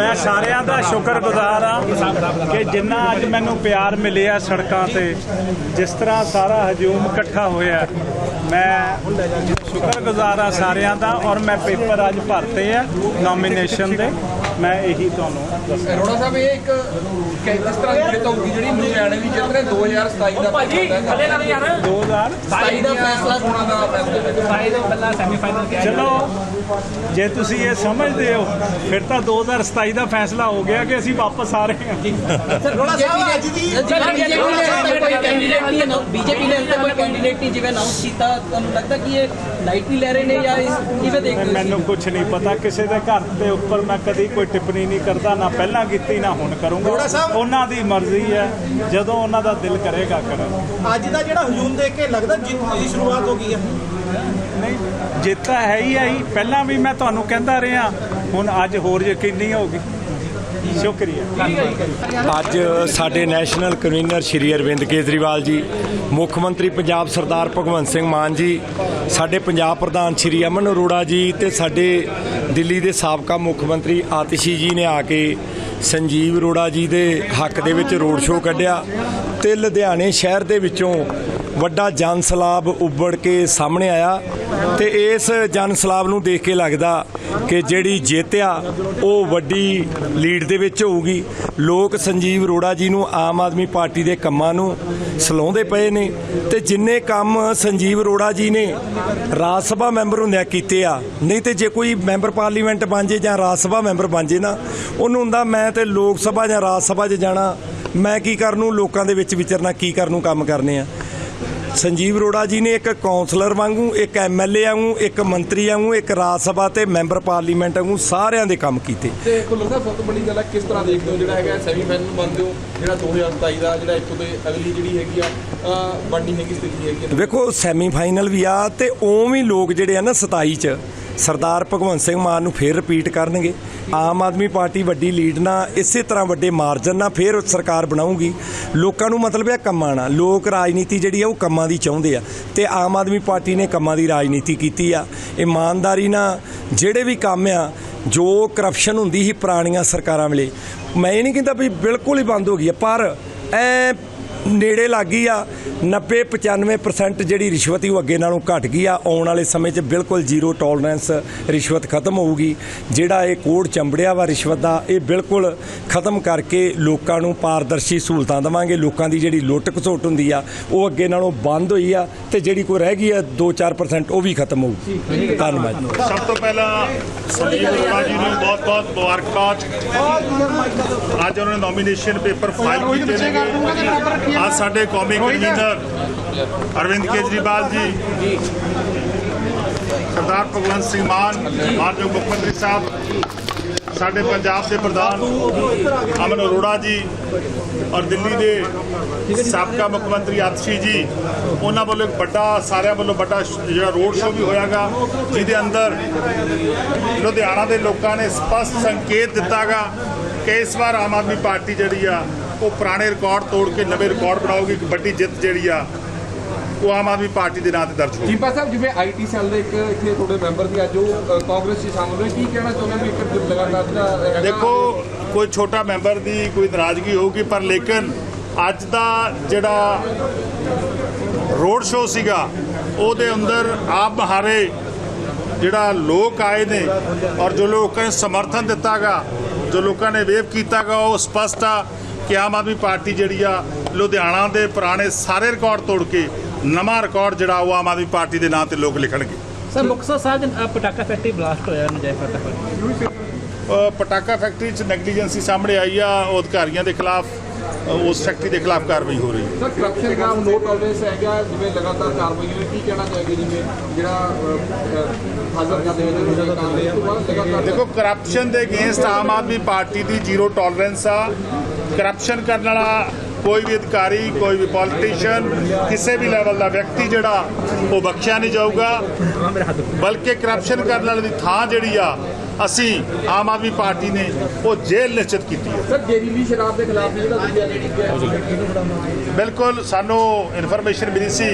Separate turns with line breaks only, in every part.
ਮੈਂ ਸਾਰਿਆਂ ਦਾ ਸ਼ੁਕਰਗੁਜ਼ਾਰ ਆ ਕਿ ਜਿੰਨਾ ਅੱਜ ਮੈਨੂੰ ਪਿਆਰ ਮਿਲਿਆ ਸੜਕਾਂ ਤੇ, ਜਿਸ ਤਰ੍ਹਾਂ ਸਾਰਾ ਹਜੂਮ ਇਕੱਠਾ ਹੋਇਆ, ਮੈਂ ਸ਼ੁਕਰਗੁਜ਼ਾਰ ਆ ਸਾਰਿਆਂ ਦਾ ਔਰ ਮੈਂ ਪੇਪਰ ਅੱਜ ਭਰਤੇ ਆ ਨੋਮੀਨੇਸ਼ਨ ਦੇ। ਮੈਂ ਇਹੀ ਤੁਹਾਨੂੰ ਦੱਸਾਂ
ਅਰੋੜਾ ਸਾਹਿਬ ਇਹ ਇੱਕ ਕਿ ਜਿਸ ਤਰ੍ਹਾਂ ਦੀ ਜਿੱਤ ਹੋਊਗੀ ਜਿਹੜੀ ਲੁਧਿਆਣੇ ਦੀ ਜਿੱਤ ਨੇ 2027 ਦਾ ਭਾਜੀ ਥੱਲੇ ਨਾਲ ਯਾਰ।
2000
27 ਦਾ ਫੈਸਲਾ ਹੋਣਾ ਦਾ ਫੈਸਲਾ
ਚਲੋ ਜੇ ਤੁਸੀਂ ਇਹ ਸਮਝਦੇ ਹੋ ਫਿਰ ਤਾਂ 2027 ਦਾ ਫੈਸਲਾ ਹੋ ਗਿਆ ਕਿ ਅਸੀਂ ਵਾਪਸ ਆ ਰਹੇ ਹਾਂ।
ਰੋੜਾ ਸਾਹਿਬ ਅੱਜ ਦੀ
ਕੋਈ ਕੈਂਡੀਡੇਟ ਨਹੀਂ ਹੈ ਬੀਜੇਪੀ ਨੇ ਹਲੇ ਕੋਈ ਕੈਂਡੀਡੇਟ ਨਹੀਂ ਜਿਵੇਂ ਅਨਾਉਂਸ ਕੀਤਾ ਤੁਹਾਨੂੰ ਲੱਗਦਾ ਕਿ ਇਹ ਲਾਈਟ ਨਹੀਂ ਲੈ ਰਹੇ ਨੇ ਜਾਂ ਇਸ ਕਿਵੇਂ ਦੇਖਦੇ ਹੋ
ਮੈਨੂੰ ਕੁਝ ਨਹੀਂ ਪਤਾ ਕਿਸੇ ਦੇ ਘਰ ਦੇ ਉੱਪਰ ਮੈਂ ਕਦੀ ਕੋਈ ਟਿੱਪਣੀ ਨਹੀਂ ਕਰਦਾ ਨਾ ਪਹਿਲਾਂ ਕੀਤੀ ਨਾ ਹੁਣ ਕਰੂੰਗਾ। ਉਹਨਾਂ ਦੀ ਮਰਜ਼ੀ ਹੈ ਜਦੋਂ ਉਹਨਾਂ ਦਾ ਦਿਲ ਕਰੇਗਾ ਕਰਨ।
ਅੱਜ ਦਾ ਜਿਹੜਾ ਹਜੂਮ ਦੇਖ ਕੇ ਲੱਗਦਾ ਜਿੱਤ ਦੀ ਸ਼ੁਰੂਆਤ ਹੋ ਗਈ ਹੈ।
ਨਹੀਂ ਜਿੱਤ ਤਾਂ ਹੈ ਹੀ ਹੈ ਹੀ। ਪਹਿਲਾਂ ਵੀ ਮੈਂ ਤੁਹਾਨੂੰ ਕਹਿੰਦਾ ਰਿਹਾ ਹੁਣ ਅੱਜ ਹੋਰ ਯਕੀਨੀ ਹੋ ਗਈ। ਸ਼ੁਕਰੀਆ।
ਅੱਜ ਸਾਡੇ ਨੈਸ਼ਨਲ ਕਨਵੀਨਰ ਸ਼੍ਰੀ ਅਰਵਿੰਦ ਕੇਜਰੀਵਾਲ ਜੀ, ਮੁੱਖ ਮੰਤਰੀ ਪੰਜਾਬ ਸਰਦਾਰ ਭਗਵੰਤ ਸਿੰਘ ਮਾਨ ਜੀ, ਸਾਡੇ ਪੰਜਾਬ ਪ੍ਰਧਾਨ ਸ਼੍ਰੀ ਅਮਨ ਅਰੋੜਾ ਜੀ ਤੇ ਸਾਡੇ ਦਿੱਲੀ ਦੇ ਸਾਬਕਾ ਮੁੱਖ ਮੰਤਰੀ ਆਤਿਸ਼ੀ ਜੀ ਨੇ ਆ ਕੇ ਸੰਜੀਵ ਅਰੋੜਾ ਜੀ ਦੇ ਹੱਕ ਦੇ ਵਿੱਚ ਰੋਡ ਸ਼ੋਅ ਕੱਢਿਆ ਤੇ ਲੁਧਿਆਣੇ ਸ਼ਹਿਰ ਦੇ ਵਿੱਚੋਂ ਵੱਡਾ ਜਨ ਸਲਾਬ ਉੱਬੜ ਕੇ ਸਾਹਮਣੇ ਆਇਆ ਤੇ ਇਸ ਜਨ ਸਲਾਬ ਨੂੰ ਦੇਖ ਕੇ ਲੱਗਦਾ ਕਿ ਜਿਹੜੀ ਜਿੱਤ ਆ, ਉਹ ਵੱਡੀ ਲੀਡ ਦੇ ਵਿੱਚ ਹੋਊਗੀ। ਲੋਕ ਸੰਜੀਵ ਅਰੋੜਾ ਜੀ ਨੂੰ ਆਮ ਆਦਮੀ ਪਾਰਟੀ ਦੇ ਕੰਮਾਂ ਨੂੰ ਸਲਾਉਂਦੇ ਪਏ ਨੇ ਤੇ ਜਿੰਨੇ ਕੰਮ ਸੰਜੀਵ ਅਰੋੜਾ ਜੀ ਨੇ ਰਾਜ ਸਭਾ ਮੈਂਬਰ ਹੁੰਦਿਆਂ ਕੀਤੇ ਆ, ਨਹੀਂ ਤੇ ਜੇ ਕੋਈ ਮੈਂਬਰ ਪਾਰਲੀਮੈਂਟ ਬਣ ਜੇ ਜਾਂ ਰਾਜ ਸਭਾ ਮੈਂਬਰ ਬਣ ਜੇ ਨਾ, ਉਹਨੂੰ ਹੁੰਦਾ ਮੈਂ ਤੇ ਲੋਕ ਸਭਾ ਜਾਂ ਰਾਜ ਸਭਾ 'ਚ ਜਾਣਾ, ਮੈਂ ਕੀ ਕਰਨ ਨੂੰ? ਲੋਕਾਂ ਦੇ ਵਿੱਚ ਵਿਚਰਨਾ, ਕੀ ਕਰਨ ਨੂੰ ਕੰਮ ਕਰਨੇ ਆ? ਸੰਜੀਵ ਅਰੋੜਾ ਜੀ ਨੇ ਇੱਕ ਕਾਉਂਸਲਰ ਵਾਂਗੂ ਇੱਕ ਐਮਐਲਏ ਵਾਂਗੂ ਇੱਕ ਮੰਤਰੀ ਵਾਂਗੂ ਇੱਕ ਰਾਜ ਸਭਾ ਤੇ ਮੈਂਬਰ ਪਾਰਲੀਮੈਂਟ ਵਾਂਗੂ ਸਾਰਿਆਂ ਦੇ ਕੰਮ ਕੀਤੇ।
ਤੇ ਸਾਹਿਬ ਸਭ ਤੋਂ ਵੱਡੀ ਗੱਲ ਹੈ ਕਿਸ ਤਰ੍ਹਾਂ ਦੇਖਦੇ ਹੋ ਜਿਹੜਾ ਹੈਗਾ ਸੈਮੀਫਾਈਨਲ ਮੰਨਦੇ ਹੋ ਜਿਹੜਾ 2027 ਦਾ ਜਿਹੜਾ ਇੱਥੋਂ ਦੇ ਅਗਲੀ ਜਿਹੜੀ ਹੈਗੀ ਆ ਬਣਨੀ ਹੈਗੀ ਸਥਿਤੀ ਹੈਗੀ ਆ?
ਵੇਖੋ ਸੈਮੀਫਾਈਨਲ ਵੀ ਆ ਤੇ ਉਵੇਂ ਲੋਕ ਜਿਹੜੇ ਆ ਨਾ 27 ਚ ਸਰਦਾਰ ਭਗਵੰਤ ਸਿੰਘ ਮਾਨ ਨੂੰ ਫੇਰ ਰਿਪੀਟ ਕਰਨਗੇ। ਆਮ ਆਦਮੀ ਪਾਰਟੀ ਵੱਡੀ ਲੀਡ ਨਾਲ ਇਸੇ ਤਰ੍ਹਾਂ ਵੱਡੇ ਮਾਰਜਨ ਨਾਲ ਫੇਰ ਸਰਕਾਰ ਬਣਾਊਗੀ। ਲੋਕਾਂ ਨੂੰ ਮਤਲਬ ਹੈ ਕੰਮਾਂ ਨਾਲ। ਲੋਕ ਰਾਜਨੀਤੀ ਜਿਹੜੀ ਆ ਉਹ ਕੰਮਾਂ ਦੀ ਚਾਹੁੰਦੇ ਆ। ਤੇ ਆਮ ਆਦਮੀ ਪਾਰਟੀ ਨੇ ਕੰਮਾਂ ਦੀ ਰਾਜਨੀਤੀ ਕੀਤੀ ਆ। ਇਮਾਨਦਾਰੀ ਨਾਲ ਜਿਹੜੇ ਵੀ ਕੰਮ ਆ, ਜੋ ਕਰਪਸ਼ਨ ਹੁੰਦੀ ਸੀ ਪੁਰਾਣੀਆਂ ਸਰਕਾਰਾਂ ਵੇਲੇ। ਮੈਂ ਇਹ ਨਹੀਂ ਕਹਿੰਦਾ ਵੀ ਬਿਲਕੁਲ ਹੀ ਬੰਦ ਹੋ ਗਈ ਆ, ਪਰ ਐ ਨੇੜੇ ਲੱਗ ਗਈ ਆ। 90 95% ਜਿਹੜੀ ਰਿਸ਼ਵਤ ਸੀ ਉਹ ਅੱਗੇ ਨਾਲੋਂ ਘਟ ਗਈ ਆ। ਆਉਣ ਵਾਲੇ ਸਮੇਂ 'ਚ ਬਿਲਕੁਲ ਜ਼ੀਰੋ ਟੋਲਰੈਂਸ ਰਿਸ਼ਵਤ ਖਤਮ ਹੋਊਗੀ। ਜਿਹੜਾ ਇਹ ਕੋਡ ਚੰਬੜਿਆ ਵਾ ਰਿਸ਼ਵਤ ਦਾ, ਇਹ ਬਿਲਕੁਲ ਖਤਮ ਕਰਕੇ ਲੋਕਾਂ ਨੂੰ ਪਾਰਦਰਸ਼ੀ ਸਹੂਲਤਾਂ ਦੇਵਾਂਗੇ। ਲੋਕਾਂ ਦੀ ਜਿਹੜੀ ਲੁੱਟ ਖਸੁੱਟ ਹੁੰਦੀ ਆ, ਉਹ ਅੱਗੇ ਨਾਲੋਂ ਬੰਦ ਹੋਈ ਆ ਤੇ ਜਿਹੜੀ ਕੋਈ ਰਹਿ ਗਈ ਆ 2-4% ਉਹ ਵੀ ਖਤਮ ਹੋਊਗੀ ਧੰਨਵਾਦ।
ਸਭ ਤੋਂ ਪਹਿਲਾਂ ਸੰਜੀਵ ਅਰੋੜਾ ਜੀ ਨੂੰ ਬਹੁਤ ਬਹੁਤ ਮੁਬਾਰਕਬਾਦ ਅੱਜ ਉਹਨਾਂ ਨੇ ਨੋਮੀਨੇਸ਼ਨ ਪੇਪਰ ਫਾਈਲ ਕੀਤੇ ਨੇ। ਅੱਜ ਸਾਡੇ ਕੌਮੀ ਕਨਵੀਨਰ ਅਰਵਿੰਦ ਕੇਜਰੀਵਾਲ ਜੀ ਸਰਦਾਰ ਭਗਵੰਤ ਸਿੰਘ ਮਾਨ ਮਾਨਯੋਗ ਮੁੱਖ ਮੰਤਰੀ ਸਾਹਿਬ ਸਾਡੇ ਪੰਜਾਬ ਦੇ ਪ੍ਰਧਾਨ ਅਮਨ ਅਰੋੜਾ ਜੀ ਔਰ ਦਿੱਲੀ ਦੇ ਸਾਬਕਾ ਮੁੱਖ ਮੰਤਰੀ ਆਤਸ਼ੀ ਜੀ ਉਹਨਾਂ ਵੱਲੋਂ ਇੱਕ ਵੱਡਾ ਸਾਰਿਆਂ ਵੱਲੋਂ ਵੱਡਾ ਜਿਹੜਾ ਰੋਡ ਸ਼ੋਅ ਵੀ ਹੋਇਆਗਾ ਜਿਹਦੇ ਅੰਦਰ ਲੁਧਿਆਣਾ ਦੇ ਲੋਕਾਂ ਨੇ ਸਪਸ਼ਟ ਸੰਕੇਤ ਦਿੱਤਾਗਾ ਕਿ ਇਸ ਵਾਰ ਆਮ ਆਦਮੀ ਪਾਰਟੀ ਜਿਹੜੀ ਆ ਉਹ ਪੁਰਾਣੇ ਰਿਕਾਰਡ ਤੋੜ ਕੇ ਨਵੇਂ ਰਿਕਾਰਡ ਬਣਾਉਗੀ ਇੱਕ ਵੱਡੀ ਜਿੱਤ ਜਿਹੜੀ ਆ ਉਹ ਆਮ ਆਦਮੀ ਪਾਰਟੀ ਦੇ ਨਾਂ ਤੇ ਦਰਜ ਹੋਊਗੀ
ਜੀਪਾ ਸਾਹਿਬ ਜਿਵੇਂ ਆਈਟੀ ਸੈੱਲ ਦੇ ਇੱਕ ਇੱਥੇ ਤੁਹਾਡੇ ਮੈਂਬਰ ਦੀ ਅੱਜ ਉਹ ਕਾਂਗਰਸ 'ਚ ਸ਼ਾਮਲ ਹੋਏ ਕੀ ਕਹਿਣਾ ਚਾਹੁੰਦੇ ਵੀ ਇੱਕ ਲਗਾਤਾਰ ਜਿਹੜਾ
ਦੇਖੋ ਕੋਈ ਛੋਟਾ ਮੈਂਬਰ ਦੀ ਕੋਈ ਨਾਰਾਜ਼ਗੀ ਹੋਊਗੀ ਪਰ ਲੇਕਿਨ ਅੱਜ ਦਾ ਜਿਹੜਾ ਰੋਡ ਸ਼ੋਅ ਸੀਗਾ ਉਹਦੇ ਅੰਦਰ ਆਪ ਮਹਾਰੇ ਜਿਹੜਾ ਲੋਕ ਆਏ ਨੇ ਔਰ ਜੋ ਲੋਕਾਂ ਨੇ ਸਮਰਥਨ ਦਿੱਤਾਗਾ ਜੋ ਲੋਕਾਂ ਨੇ ਵੇਵ ਕੀਤਾਗਾ ਉਹ ਸਪਸ਼ਟ ਆ ਕਿ ਆਮ ਆਦਮੀ ਪਾਰਟੀ ਜਿਹੜੀ ਆ ਲੁਧਿਆਣਾ ਦੇ ਪੁਰਾਣੇ ਸਾਰੇ ਰਿਕਾਰਡ ਤੋੜ ਕੇ ਨਵਾਂ ਰਿਕਾਰਡ ਜਿਹੜਾ ਉਹ ਆਮ ਆਦਮੀ ਪਾਰਟੀ ਦੇ ਨਾਂ ਤੇ ਲੋਕ ਲਿਖਣਗੇ।
ਸਰ ਮੁਕਤਸਰ ਸਾਹਿਬ ਪਟਾਕਾ ਫੈਕਟਰੀ ਬਲਾਸਟ ਹੋਇਆ ਨਜਾਇਜ਼ ਫਟਾਫਟ
ਪਟਾਕਾ ਫੈਕਟਰੀ 'ਚ ਨੈਗਲੀਜੈਂਸੀ ਸਾਹਮਣੇ ਆਈ ਆ ਉਹ ਅਧਿਕਾਰੀਆਂ ਦੇ ਖਿਲਾਫ ਉਸ ਫੈਕਟਰੀ ਦੇ ਖਿਲਾਫ ਕਾਰਵਾਈ ਹੋ ਰਹੀ ਹੈ।
ਸਰ ਕਰਪਸ਼ਨ ਦਾ ਨੋ ਟੋਲਰੈਂਸ ਹੈਗਾ ਜਿਵੇਂ ਲਗਾਤਾਰ ਕਾਰਵਾਈ ਹੋਈ ਕੀ ਕਹਿਣਾ ਚਾਹੀਏ ਜਿਵੇਂ ਜਿਹੜਾ ਹਾਜ਼ਰ ਕਰਦੇ ਹੋਏ ਜਿਹੜੇ ਕੰਮ ਬਾਅਦ ਲਗਾਤਾਰ
ਦੇਖੋ ਕਰਪਸ਼ਨ ਦੇ ਅਗੇਂਸਟ ਆਮ ਆਦਮੀ ਪਾਰਟੀ ਦੀ ਜ਼ੀਰੋ ਟੋਲਰੈਂਸ ਆ। ਕਰਪਸ਼ਨ ਕਰਨ ਵਾਲਾ ਕੋਈ ਵੀ ਅਧਿਕਾਰੀ ਕੋਈ ਵੀ ਪੋਲੀਟੀਸ਼ੀਅਨ ਕਿਸੇ ਵੀ ਲੈਵਲ ਦਾ ਵਿਅਕਤੀ ਜਿਹੜਾ ਉਹ ਬਖਸ਼ਿਆ ਨਹੀਂ ਜਾਊਗਾ। ਬਲਕਿ ਕਰਪਸ਼ਨ ਕਰਨ ਵਾਲੇ ਦੀ ਥਾਂ ਜਿਹੜੀ ਆ ਅਸੀਂ ਆਮ ਆਦਮੀ ਪਾਰਟੀ ਨੇ ਉਹ ਜੇਲ੍ਹ ਨਿਸ਼ਚਿਤ ਕੀਤੀ ਹੈ।
ਸਰ ਜ਼ਹਿਰੀਲੀ ਸ਼ਰਾਬ ਦੇ ਖਿਲਾਫ ਜਿਹੜਾ ਦੂਜਾ ਜਿਹੜੀ
ਬਿਲਕੁਲ ਸਾਨੂੰ ਇਨਫੋਰਮੇਸ਼ਨ ਮਿਲੀ ਸੀ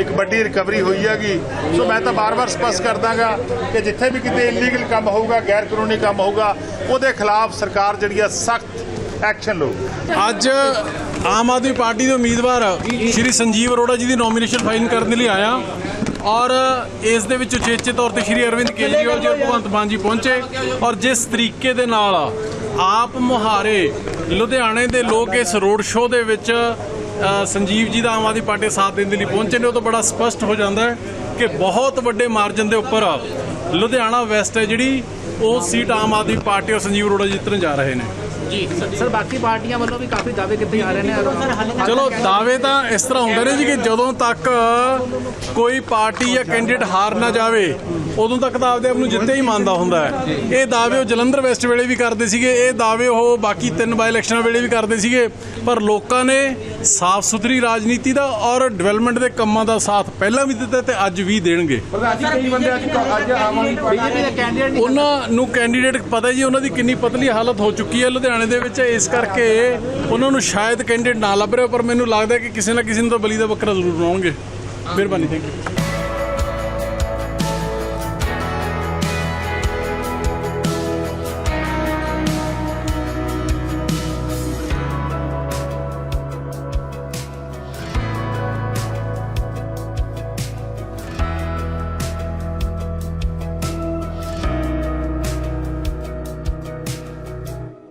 ਇੱਕ ਵੱਡੀ ਰਿਕਵਰੀ ਹੋਈ ਹੈਗੀ। ਸੋ ਮੈਂ ਤਾਂ ਬਾਰ-ਬਾਰ ਸਪਸ਼ਟ ਕਰਦਾਗਾ ਕਿ ਜਿੱਥੇ ਵੀ ਕਿਤੇ ਇਲੀਗਲ ਕੰਮ ਹੋਊਗਾ ਗੈਰ ਕਾਨੂੰਨੀ ਕੰਮ ਹੋਊਗਾ ਉਹਦੇ ਖਿਲਾਫ ਸਰਕਾਰ ਜਿਹੜੀ ਆ ਸਖਤ ਐਕਸ਼ਨ ਲਊ
ਅੱਜ ਆਮ ਆਦਮੀ ਪਾਰਟੀ ਦੇ ਉਮੀਦਵਾਰ ਸ਼੍ਰੀ ਸੰਜੀਵ ਅਰੋੜਾ ਜੀ ਦੀ ਨੋਮੀਨੇਸ਼ਨ ਫਾਈਲ ਕਰਨ ਦੇ ਲਈ ਆਇਆ ਔਰ ਇਸ ਦੇ ਵਿੱਚ ਉਚੇਚੇ ਤੌਰ ਤੇ ਸ਼੍ਰੀ ਅਰਵਿੰਦ ਕੇਜਰੀਵਾਲ ਜੀ ਔਰ ਭਗਵੰਤ ਮਾਨ ਜੀ ਪਹੁੰਚੇ। ਔਰ ਜਿਸ ਤਰੀਕੇ ਦੇ ਨਾਲ ਆਪ ਮੁਹਾਰੇ ਲੁਧਿਆਣੇ ਦੇ ਲੋਕ ਇਸ ਰੋਡ ਸ਼ੋਅ ਦੇ ਵਿੱਚ ਸੰਜੀਵ ਜੀ ਦਾ ਆਮ ਆਦਮੀ ਪਾਰਟੀ ਦਾ ਸਾਥ ਦੇਣ ਦੇ ਲਈ ਪਹੁੰਚੇ ਨੇ, ਉਹ ਤਾਂ ਬੜਾ ਸਪਸ਼ਟ ਹੋ ਜਾਂਦਾ ਹੈ ਕਿ ਬਹੁਤ ਵੱਡੇ ਮਾਰਜਨ ਦੇ ਉੱਪਰ ਲੁਧਿਆਣਾ ਵੈਸਟ ਹੈ ਜਿਹੜੀ, ਉਹ ਸੀਟ ਆਮ ਆਦਮੀ ਪਾਰਟੀ ਔਰ ਸੰਜੀਵ ਅਰੋੜਾ ਜਿੱਤਣ ਜਾ ਰਹੇ ਨੇ।
ਸਰ ਬਾਕੀ ਪਾਰਟੀਆਂ ਵੱਲੋਂ ਵੀ ਕਾਫੀ ਦਾਅਵੇ ਕੀਤੇ ਜਾ ਰਹੇ ਨੇ।
ਚਲੋ ਦਾਅਵੇ ਤਾਂ ਇਸ ਤਰ੍ਹਾਂ ਹੁੰਦੇ ਨੇ ਜੀ ਕਿ ਜਦੋਂ ਤੱਕ ਕੋਈ ਪਾਰਟੀ ਜਾਂ ਕੈਂਡੀਡੇਟ ਹਾਰ ਨਾ ਜਾਵੇ ਉਦੋਂ ਤੱਕ ਤਾਂ ਆਪਦੇ ਆਪ ਨੂੰ ਜਿੱਤੇ ਹੀ ਮੰਨਦਾ ਹੁੰਦਾ ਹੈ। ਇਹ ਦਾਅਵੇ ਉਹ ਜਲੰਧਰ ਵੈਸਟ ਵੇਲੇ ਵੀ ਕਰਦੇ ਸੀਗੇ ਇਹ ਦਾਅਵੇ ਉਹ ਬਾਕੀ ਤਿੰਨ ਬਾਈ ਇਲੈਕਸ਼ਨਾਂ ਵੇਲੇ ਵੀ ਕਰਦੇ ਸੀਗੇ। ਪਰ ਲੋਕਾਂ ਨੇ ਸਾਫ਼ ਸੁਥਰੀ ਰਾਜਨੀਤੀ ਦਾ ਔਰ ਡਿਵੈਲਪਮੈਂਟ ਦੇ ਕੰਮਾਂ ਦਾ ਸਾਥ ਪਹਿਲਾਂ ਵੀ ਦਿੱਤਾ ਤੇ ਅੱਜ ਵੀ ਦੇਣਗੇ। ਉਹਨਾਂ ਨੂੰ ਕੈਂਡੀਡੇਟ ਪਤਾ ਜੀ ਉਹਨਾਂ ਦੀ ਕਿੰਨੀ ਪਤਲੀ ਹਾਲਤ ਹੋ ਚੁੱਕੀ ਹੈ। ਲੁਧਿਆਣੇ ਦੇ ਵਿੱਚ ਇਸ ਕਰਕੇ ਉਹਨਾਂ ਨੂੰ ਸ਼ਾਇਦ ਕੈਂਡੀਡੇਟ ਨਾ ਲੱਭ ਰਿਹਾ ਪਰ ਮੈਨੂੰ ਲੱਗਦਾ ਕਿ ਕਿਸੇ ਨਾ ਕਿਸੇ ਨੂੰ ਤਾਂ ਬਲੀ ਦਾ ਬੱਕਰਾ ਜ਼ਰੂਰ ਬਣਾਉਣਗੇ। ਮਿਹਰਬਾਨੀ ਥੈਂਕ ਯੂ